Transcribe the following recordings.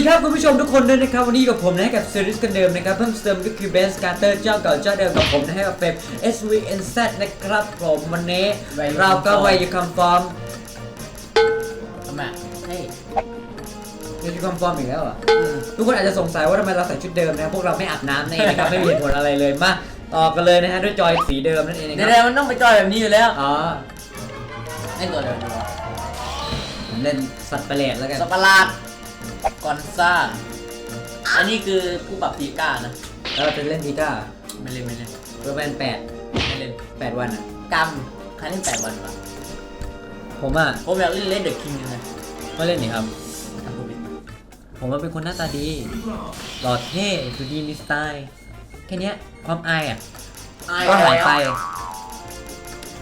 วัสดีครับคุณผู้ชมทุกคนด้วยนะครับวันนี้อยู่กับผมนะกับซีรีส์กันเดิมนะครับเพิ่มเติมก็คือเบนส์การ์เตอร์เจ้าเก่าเจ้าเดิมกับผมนะฮะกับเฟม SVNZ นะครับผมวันนี้ Where you เราก็ come from ไปยูคัมฟอร์มทำไมเฮ้ยยูคัมฟอร์มอีกแล้วเหรอะทุกคนอาจจะสงสัยว่าทำไมเราใส่ชุดเดิมนะพวกเราไม่อาบน้ำนั่นเองนะครับไม่มีเหตุผลอะไรเลยมาต่อกันเลยนะฮะด้วยจอยสีเดิมนั่นเองนะเดี๋คยวรับๆมันต้องไปจอยแบบนี้อยู่แล้วอ๋อไอ้ตัวเดียวดีวะผมเล่นสัตว์ประหลาดแล้วกันสัตว์ประหลาด กอนซ่า อันนี้คือผู้ปรับตีก้านะ แล้วเราจะเล่นทีก้าไม่เล่นไม่เล่นประมาณแปดไม่เล่นแปดวันอะกรรมใครเล่นแปดวันวะผมอะผมอยากเล่นเล่นเดอะคิงยังไงไม่เล่นนี่ครับทำผู้ผิดผมว่าเป็นคนหน้าตาดี หล่อเท่ดูดีมีสไตล์ แค่เนี้ยความอายอะก็หายไป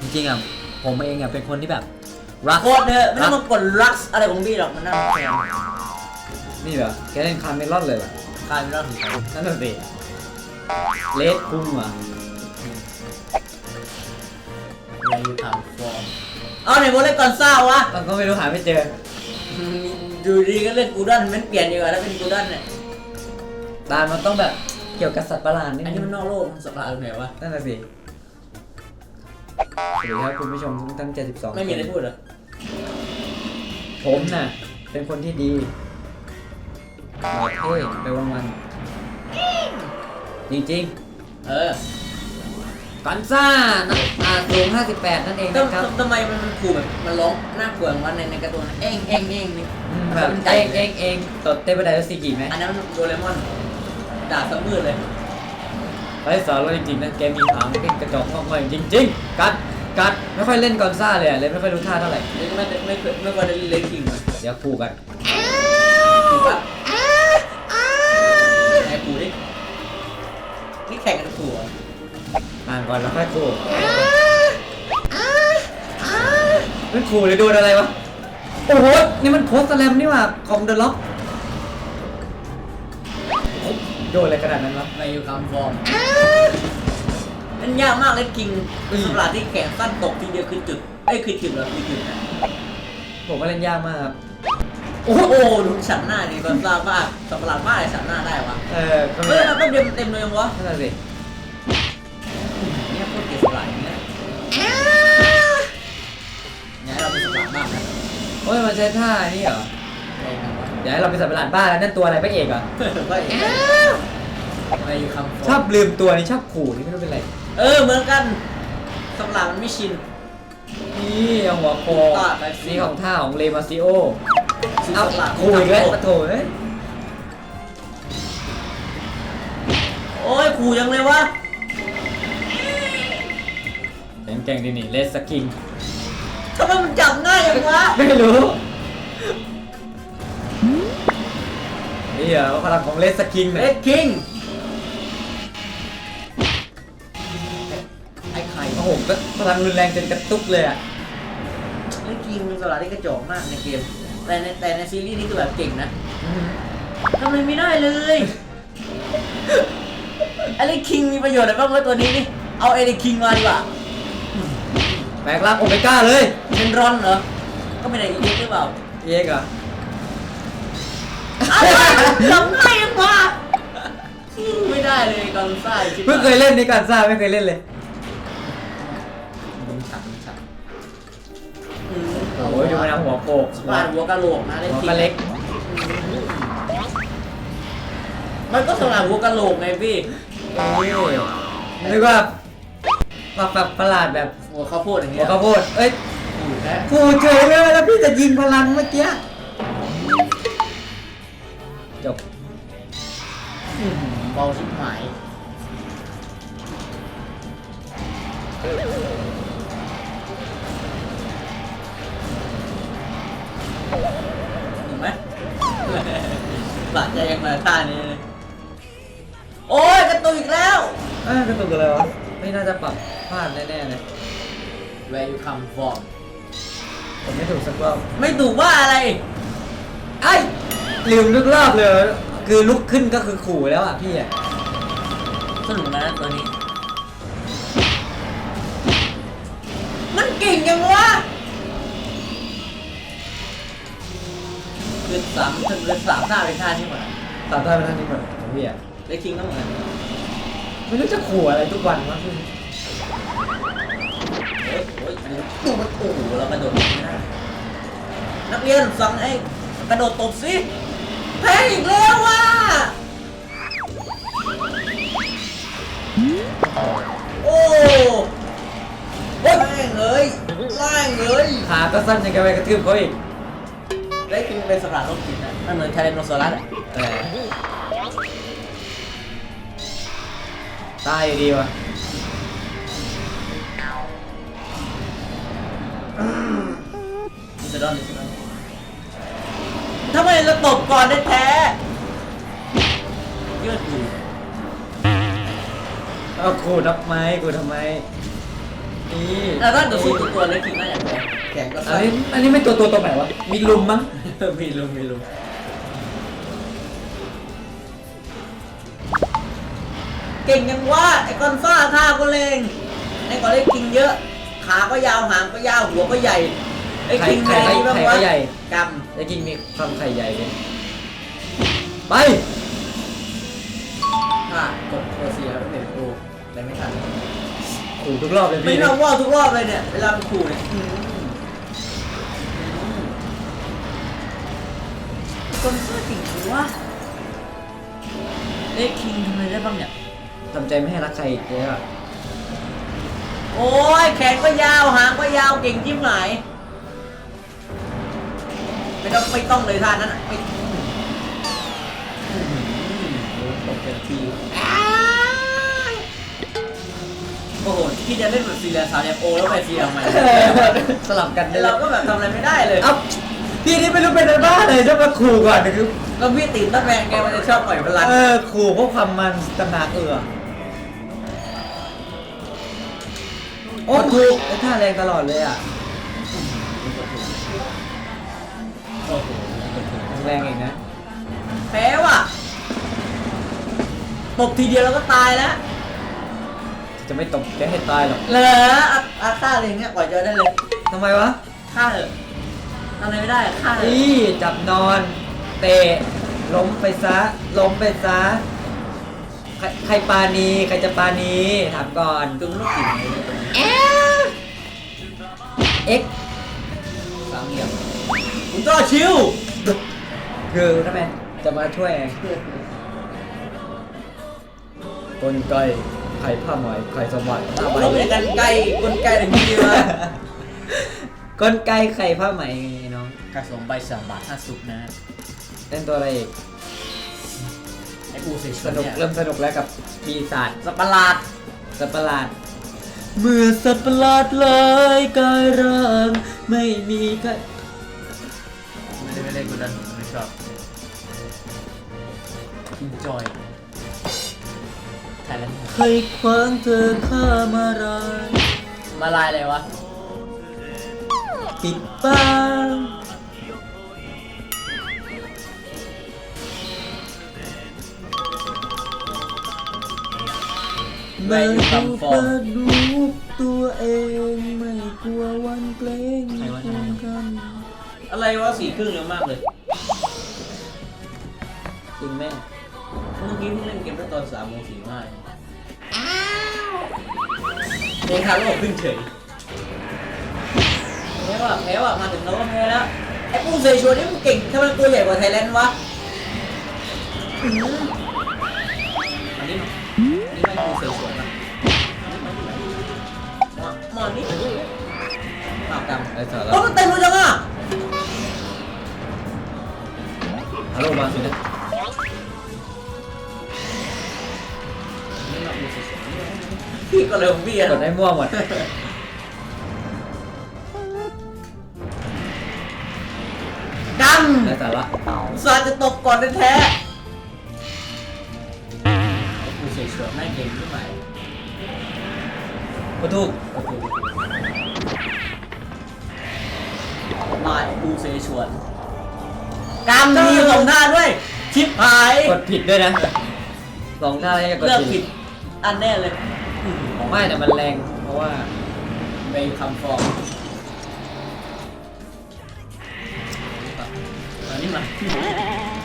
จริงๆอะ ผมเองอะเป็นคนที่แบบ รักโคตรเถอะไม่ต้องมากดรักอะไรของพี่หรอกมันน่าแพง นี่เหรอ แกเล่นคาร์เมลอนเลยเหรอคายไม่ต้องถึงใครนั่นน่ะสิเลดคุ้มอะเวลาอยู่ทำฟอร์มเอาไหนโมเล่นกอนซ่าวะมันก็ไม่รู้หาไม่เจออยู่ดีก็เล่นกูดอนมันเปลี่ยนดีกว่าแล้วเป็นกูดอนเนี่ยตาลมันต้องแบบเกี่ยวกับสัตว์ประหลาดนิดอันนึนี้งมันนอกโลกมันสัปดาห์ตรงไหนวะ นั่นน่ะสิสวัสดีครับคุณผู้ชมทั้ง 72ไม่มีอะไรพูดเหรอ ผมน่ะ เป็นคนที่ดี หล่อเท่ไปวันๆจริงเออๆกันซ่านะอ่าสูง58 นั่นเองทำนะครับ ทำไมมันมันขู่แบบมันร้องน่ากลัวอย่างวันในในการ์ตูนเอ้งเอ้งเอ้งนี่อืมมันแบบเป็นไก่เองเองเองตดเต้นไปได้แล้วซีกิไหมอันนั้นมันโดเรมอนด่าสมืดเลยไร้สาระจริงๆนะแกมีหางเป็นกระจอกงอกง่อยจริง ๆ กัดกัดไม่ค่อยเล่นกอนซ่าเลยอะเลยไม่ค่อยรู้ท่าเท่าไหร่ไม่ไม่ไม่เคยไม่เคยได้เล่นคิงเลยเดี๋ยวคู่กัน ก่อนแล้วค่อยคู่มันคู่เลยโดนอะไรวะ โอ้โห นี่มันโพสต์แลมนี่หว่าคอมเดอะล็อกโดนอะไรขนาดนั้นวะไม่อยู่คำฟอร์มมันยากมากเล่นคิงอืมสำหรับที่แข่งสั้นตกทีเดียวคือจุดเอ้ยคือจุดเหรอคือจุดนะผมว่าเล่นยากมากครับ โอ้โหดูฉันหน้าดิตอนทราบว่าสัปหลาดมากเลยฉันหน้าได้วะ เออก็ไม่เฮ้ยได้มันแป๊บเดียวมันเต็มเลยยังวะนั่นนะสิเเนี่ยเราเป็นสลายมากนะโอ้ยมันใช้ท่านี่เหรอเดี๋ยวให้เราไปสัตว์ประหลาดบ้านแล้วนั่นตัวอะไรพระเอกเหรอะไปไปอยู่คำชอบลืมตัวนี่ชอบขู่นี่ไม่รู้เป็นไรเออเหมือนกันสลายมันไม่ชิน นี่เอาหัวโคตาดไปสิ นี่ของท่าของเลมาซิโอชินเอาสลายขู่อีกแล้วปะโถเอ้ยโอ้ยขู่ยังเลยวะ เก่งๆดีนี่เลสกิงทำไมมันจับง่ายอย่างวะไม่รู้นี่เหรอพลังของเลสกิงเอ็เนี่ยกคิงไอ้ไข่โอ้โหก็พลังรุนแรงจนกระตุกเลยอะเอ็กคิงมันสลายได้กระจอกมากในเกม แต่ในแต่ในซีรีส์นี่คือแบบเก่งนะทำไมไม่ได้เลยไอ้เล็กคิงมีประโยชน์อะไรบ้างวะตัวนี้นี่ เอาไอ้เล็กคิงมาดีกว่า แบกรับโอเมก้าเลย เป็นรอนเหรอ ก็ไม่ได้อีเล็กหรือเปล่า เอกเหรอะอะไรทำไงวะไม่ได้เลยกอนซ่าชิบหายเพิ่งเคยเล่นในการซ่าไม่เคยเล่นเลยมึงฉับมึงฉับโอ้ยดูมันเอาหัวโขกบ้านหัวกะโหลกนะเล่นหัวคิงกระเล็ก มันก็สำหรับหัวกะโหลกไงพี่นึกว่า ปรับปรับประหลาดแบบหัวข้าวโพดอย่างหัเงี้วยข้าวโพดเอ้ยถูกแท้กูเฉยเลยแล้วพี่จะยิงพลังเมื่อกี้จบอืมเบาชิบหายเห็นไหมสะใจยังมาท่านี้เลย โอ้ยกระตุกอีกแล้ว เอ้ยกระตุกอะไรวะไม่น่าจะปรับ พลาดแน่ๆเลย Where you come from ผมไม่ถูกสักรอบไม่ถูกว่าอะไรไอ้ยลืมทุกรอบเลย คือลุกขึ้นก็คือขู่แล้วอะพี่อะสนุกนะตัวนี้ มันเก่งยังวะคือสามคือสามหน้าเป็นท่านี่หมดสามท่าเป็นท่านี้หมดของพี่อะ ได้คิงก็เหมือนกันไม่รู้จะขู่อะไรทุกวันวะพี่ โอ้ยมันนี้ตู้มันโอ้โหแล้วกระโดดไม่ได้นักเรียนสั่งให้กระโดดตบสิแพ้อีกแล้วว่ะโอ้โอ้ยแม่งเลยแม่งเลยขาก็สั้นยังไงไปกระทืบเขาอีกได้คิงเป็นสลัดโรคจิตนะมันเหมือนไทแรนโนซอรัสตายอยู่ดีวะ ดอนทำไมเราตบก่อนได้แท้เยืดอยู่เอาขู่ทำไมขู่ทำไมนี่แล้วถ้าเกิดสู้กับตัวเล็กคิงน่าจะแพ้แข็งก็อัสั้นนนี้อันนี้ไม่ตัวตัวตัวไหนวะ มีลุมมั้ง มีลุมมีลุมเก่งยังว่าไอ้กอนซ่าท่าก็เลงไอ้กอนเล็กคิงเยอะ ขาก็ยาวหางก็ยาวหัวก็ใหญ่ ไอ้ไข่คิงไข่ใหญ่ไข่บ้างไข่วะก็ใหญ่กแล้วกินมีความไข่ใหญ่เลยไปำถ้ากดตัวเสียแล้วเป็นกูแต่ไม่ทันขู่ทุกรอบเลยไม่พี่ต้องว่าทุกรอบเลยเนี่ยเวลามันขู่เนี่ยอืมคนเสื้อสีหรือว่าเล็กคิงทำอะไรได้บ้างเนี่ย ทำใจไม่ให้รักใครอีกเลยอะโอ้ยแขนก็ยาวหางก็ยาวเก่งจิ้มหลาย ไม่ต้องไม่ต้องเลยท่านั้นอะไม่อื้อหือโอ้โหตกเต็มทีโอ้โหที่จะเล่นแบบซีเรียสาวเนี่ยโอแล้วไปซีเรียสใหม่สลับกันได้เราก็แบบทำอะไรไม่ได้เลยเอ้าพี่นี่ไม่รู้เป็นอะไรบ้าเลยจะมาขู่ก่อนคือก็พี่ติดตั้งแมงไงมันจะชอบปล่อยพลังเออขู่เพราะความมันต่างหากเออโอ้ถูกไอ้ท่าแรงตลอดเลยอะ แรงเองนะแพ้ว่ะตบทีเดียวแล้วก็ตายแล้วจะไม่ตบแกให้ตายหรอกเหรออาอาฆ่าเลยเนี่ยปล่อยเจอได้เลยทำไมวะฆ่าเถอะทำอะไรไม่ได้ฆ่าเลยนี่จับนอน เตะล้มไปซะล้มไปซะใครใครปานีใครจะปานีถามก่อนจุ่มลูกจิ๋วเลยตรงนี้เอ็กสามเหลี่ยม คุณก็ชิวคือทำไมจะมาช่วยเองกลไกไข่ผ้าไหมไข่สวรรค์ผ้าไหมเราเป็นกันไกลกลไกอะไรอย่างนี้วะกลไกไข่ผ้าไหมไงน้องกระสมใบสามบาทห้าสุกนะเล่นตัวอะไรอีกไอ้ปูเสฉสวนนุกเนี่ยเริ่มสนุกแล้วกับปีศาจสัตว์ประหลาดสัตว์ประหลาด เมื่อสัตว์ประหลาดลายกายร่างไม่มีใคร ไม่ได้ไม่ได้กูดันไม่ชอบ enjoy ไทยแลนด์ใครขวางเธอข้ามารายมาลายอะไรวะปิดปากไม่อยู่ดูคำฟอเปิร์มดดูตัวเอง ไม่กลัววันเกรงใครวะควงกัน อะไรวะสี่ครึ่งเร็วมากเลยจริงแม่เมื่อกี้เพิ่งเล่นเกมได้ตอนสามโมงสี่ห้าเองคาร์โลขึ้นเฉยแพ้ว่ะแพ้ว่ะมาถึงเราก็แพ้แล้วไอ้ปูเซชวนนี่มันเก่งทำไมตัวใหญ่กว่าไทยแลนด์วะอื้อหืออันนี้มันนี่ไม่ปูเซชวนนะหมอนนี่ปากดำไอ้สาระโอ้มันเต็มเลยจังอะ ฮัลโหลมาสินะพี่ก็เลยของพี่อะกดให้มั่วหมด ดังไอ้สาระซาจะตกก่อนแท้ๆกูเฉยๆไม่เก่งขึ้นใหม่ก็ถูกโอเคไม่กูเสฉวน กำมีสองหน้าด้วย ชิปหายกดผิดด้วยนะสองท่าให้กดเลือกผิผิดดอันแน่เลยไม่แต่มันแรงเพราะว่าไปคำฟอร์มเอันนี้มา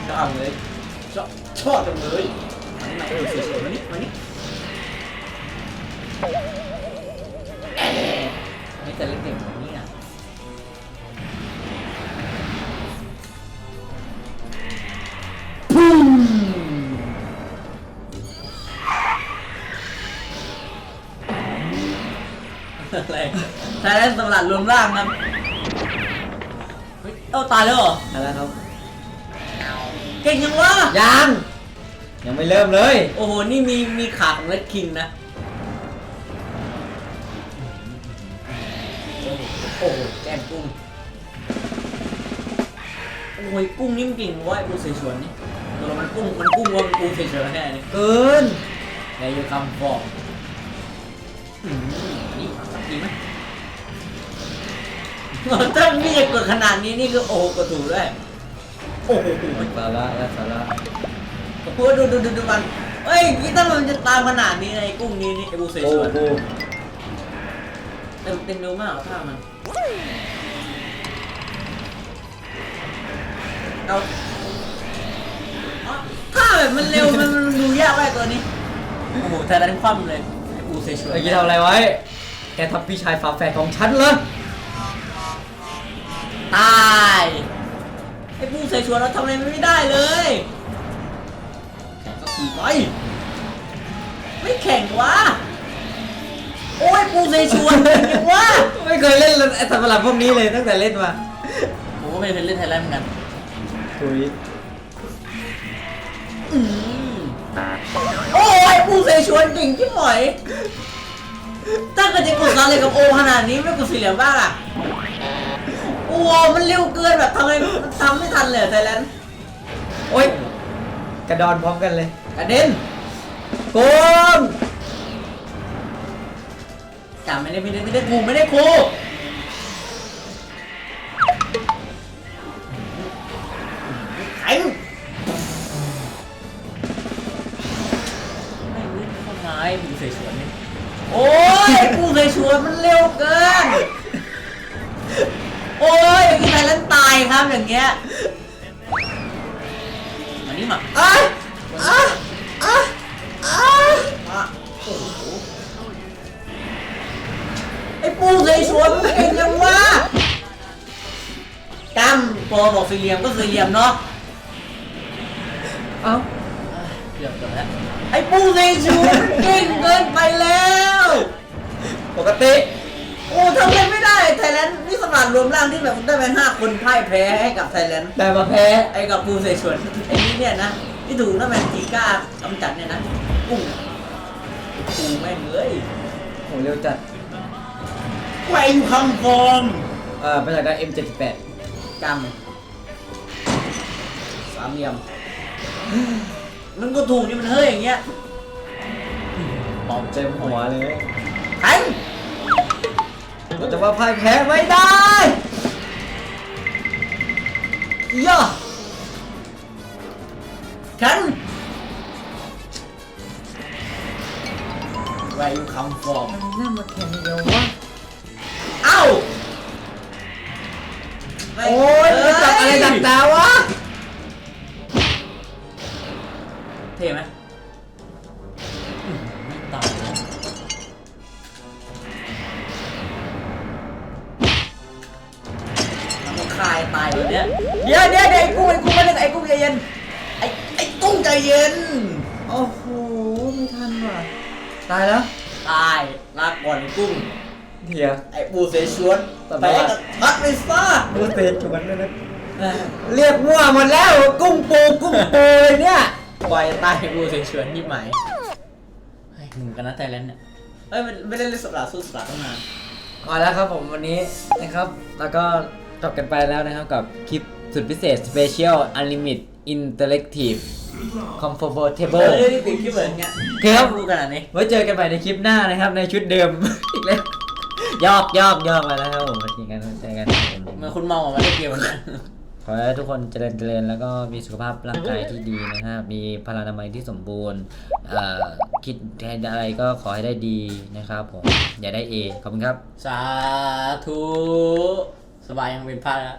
ชอบเลยชอบชอบจังเลยอันนี้มาดูสวยๆมานี่มานี่เอ๊ะไม่แต่เล่นเก่งแบบนี้ อะไรใช้ได้สำหรับรวมร่างครับเฮ้ยเอ้าตายแล้วเหรออะไรครับ เก่งยังวะยัง ยังไม่เริ่มเลย โอ้โหนี่มีมีขาของเลดคิงนะโอ้โหแกมกุ้งโอ้ยกุ้งนี่มันเก่งเวะไอ้ปูเสฉวนนี่ตัวเรามันกุ้งมันกุ้งว่ามันปูเสฉวนแค่นี้เกินในยูคำฟอกอืมนี่สั กทีไหมถ้ามีจะกดขนาดนี้นี่คือโอ้โหกดถูกด้วยโอ้โหสาระและสาระโอ้โหดูดูดูดูมันเฮ้ยนี่ถ้ามันจะตามขนาดนี้ในกุ้งนี้นี่ไอ้ปูเสโอ้ฉวนโหเต็มเต็มเร็วมากอะท่ามันเอาอ๋อท่าแบบมันเร็วมันมันดูยากไปตัวนี้โอ้โหแต่ละนั้นคว่ำเลยไอ้ปูเซชวนเมื่อกี้ทำอะไรไว้ แกทำพี่ชายฝาแฝดของฉันเหรอ ตาย ไอ้ปูเซชวนเราทำอะไรมันไม่ได้เลยแข่งสักทีไป ไม่แข่งวะ โอ้ยปูเซชวนเป็นยังวะไม่เคยเล่นไอ้สัตว์ประหลาดพวกนี้เลยตั้งแต่เล่นมาผมก็ไม่เคยเล่นไทยแลนด์เหมือนกันถุยอืมโอ้ยปูเซชวนเก่งที่หน่อย ถ้าเกิดจะกดอะไรกับโอขนาดนี้ไม่กดสีเหลืองบ้างอะโอ้มันเร็วเกินแบบทำไมทำไม่ทันเลยไทยแลนด์โอ้ยกระดอนพร้อมกันเลยกระเด็นโกงจ่าไม่ได้ไม่ได้ไม่ได้กูไม่ได้กู โอ้ยปูเซชวนมันเร็วเกิน โอ้ยอย่างนี้ไทยแลนด์ตายครับอย่างเงี้ยมานี่มาอะอะอะอะมาโอ้โหไอ้ปูเซชวนมันเก่งยังวะกำโปรบอกสี่เหลี่ยมก็สี่เหลี่ยมเนาะเอ้าเกือบจบแล้วไอ้ปูเซชวนมันเก่งเกินไปแล้วปก ติ โอ้ทำอะไรไม่ได้ไทยแลนด์นี่สมานรวมร่างที่แบบได้ไปห้าคนพ่ายแพ้ให้กับไทยแลนด์แต่มาแพ้ไอ้กับปูเสฉวนไอ้นี่เนี่ยนะที่ถูกนั่นแมนจีก้ากำจัดเนี่ยนะกุ้งกูแม่งเลยโหเร็วจัดแหวงคำฟอมเอ่อมาจากได้ M78 กำสามเหลี่ยมมันก็ถูกนี่มันเฮ้ยอย่างเงี้ย ปอมเต็มหัวเลยแข็ง เราจะว่าพ่ายแพ้ไม่ได้ย่อแข็งแหวงคำฟอมมันน่ามาแข่งเดียววะเอ้า โอ้ยไม่จับอะไรดักดาวะายตายเลยเนี่ยเดี๋ยวเดี๋ยวเดี๋ยวไอ้กุ้งไอ้กุ้งไม่ได้ไอ้กุ้งใจเย็นไอ้ไอ้กุ้งใจเย็นโอ้โหไม่ทันว่ะตายแล้วตายลากก่อนไอ้กุ้ง เดี๋ยว ไอ้ปูเสฉวนต่อไปไปกับพัดไปซ่าดูเตะชวนด้วยนะเรียกมั่วหมดแล้วกุ้งปูกุ้งปูเลยเนี่ยปล่อยตายปูเสฉวนนี่ไหมเฮ้ยหนึ่งกันนะไทยแลนด์เนี่ยเอ้ยมันไม่ได้เล่นสลาสู้สลาตั้งนาน เอาแล้วครับผมวันนี้นะครับ แล้วก็ จบกันไปแล้วนะครับกับคลิปสุดพิเศษ Special Unlimited Interactive เอ Comfortable อนี่ติดคลิปเหมือนเงี้ยครับดูขนาดนี้ไว้เจอกันใหม่ในคลิปหน้านะครับ ในชุดเดิม อีกแล้วยอกยอกยอกมาแล้วครับผมมาเจอกันเจอกันครับผมเหมือนคุณเมาอะมาเล่นเกมวันเนี้ยขอให้ทุกคนเจริญเจริญแล้วก็มีสุขภาพร่างกายที่ดีนะครับมีพลานามัยที่สมบูรณ์เอ่อคิดอะไรก็ขอให้ได้ดีนะครับผมอย่าได้เอขอบคุณครับ สาธุ สบายยังเป็นพระแล้ว